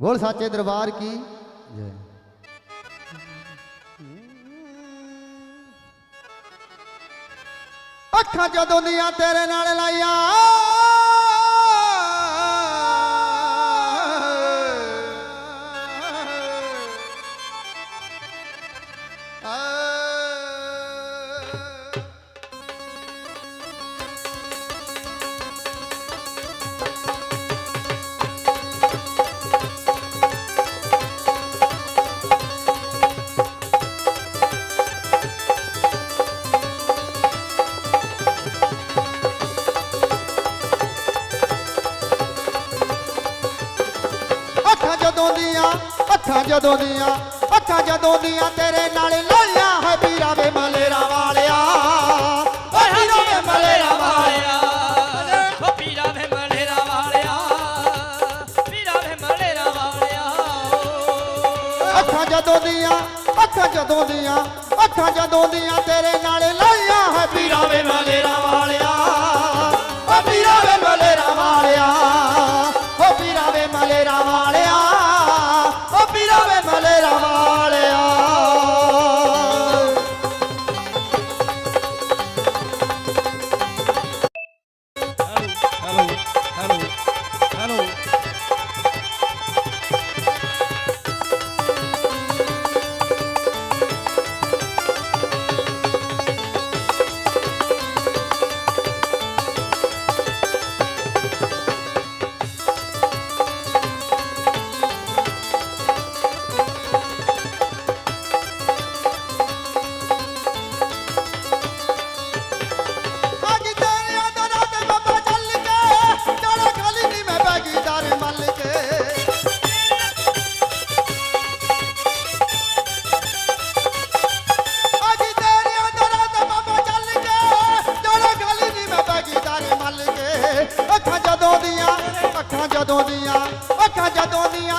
ਬੋਲ ਸਾਚੇ ਦਰਬਾਰ ਕੀ? जय ਅੱਖਾਂ ਜਦੋਂ ਦੀਆਂ ਤੇਰੇ ਨਾਲ ਲਾਈਆਂ। ਜਦੋਂ ਦੀਆਂ ਅੱਖਾਂ ਜਦੋਂ ਦੀਆਂ ਅੱਖਾਂ ਜਦੋਂ ਦੀਆਂ ਤੇਰੇ ਨਾਲ ਲਾਇਆ ਹੈ ਵੀਰਾ ਵੇ ਮਲੇਰਾ ਵਾਲਿਆ। ਅੱਖਾਂ ਜਦੋਂ ਦੀਆਂ ਅੱਖਾਂ ਜਦੋਂ ਦੀਆਂ ਅੱਖਾਂ ਜਦੋਂ ਦੀਆਂ ਤੇਰੇ ਨਾਲ ਲਾਈਆਂ ਹੈ দুনিয়া ও খাজা দুনিয়া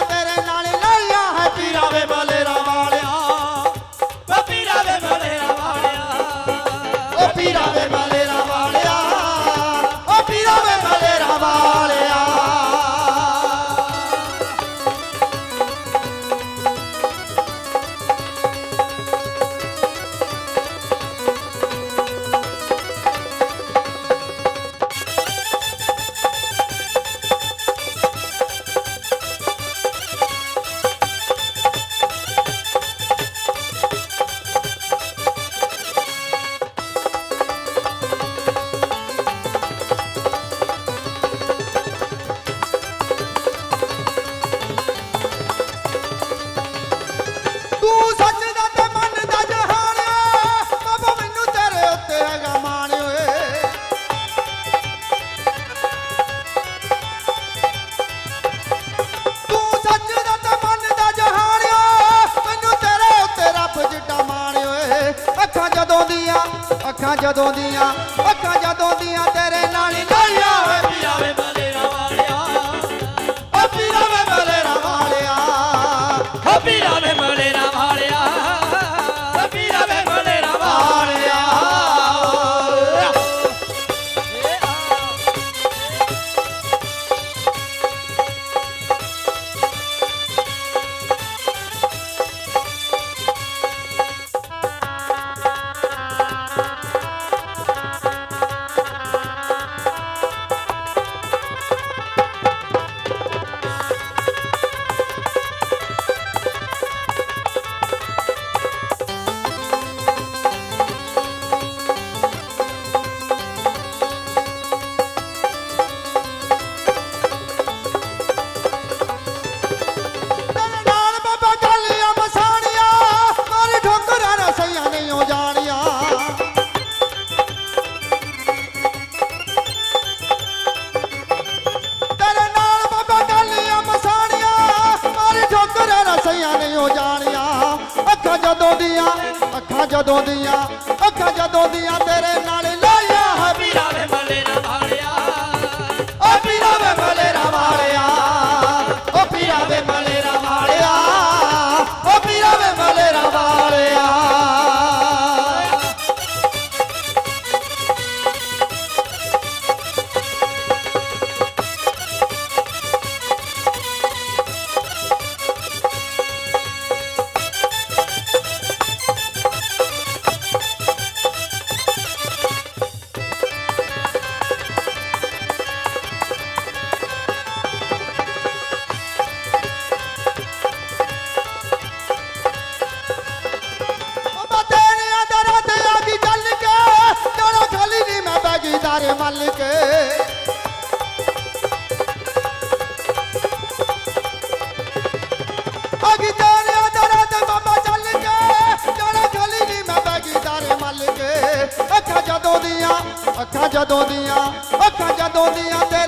ਅੱਖਾਂ ਜਦੋਂ ਦੀਆਂ ਅੱਖਾਂ ਜਦੋਂ ਦੀਆਂ ਅੱਖਾਂ ਜਦੋਂ ਦੀਆਂ ਅੱਖਾਂ ਜਦੋਂ ਦੀਆਂ ਅੱਖਾਂ ਜਦੋਂ ਦੀਆਂ ਤੇਰੇ ਨਾਲ ਦਾਰੇ ਮੱਲ ਅਗੀ ਜਾਣਿਆ ਦਰਾ ਤੇ ਬਾਬਾ ਚੱਲ ਕੇ, ਜਾਣਾ ਖਾਲੀ ਨਹੀਂ ਮੈਂ ਬੈਗੀ ਦਾਰੇ ਅੱਖਾਂ ਜਦੋਂ ਦੀਆਂ, ਅੱਖਾਂ ਜਦੋਂ ਦੀਆਂ, ਅੱਖਾਂ ਜਦੋਂ ਦੀਆਂ ਤੇ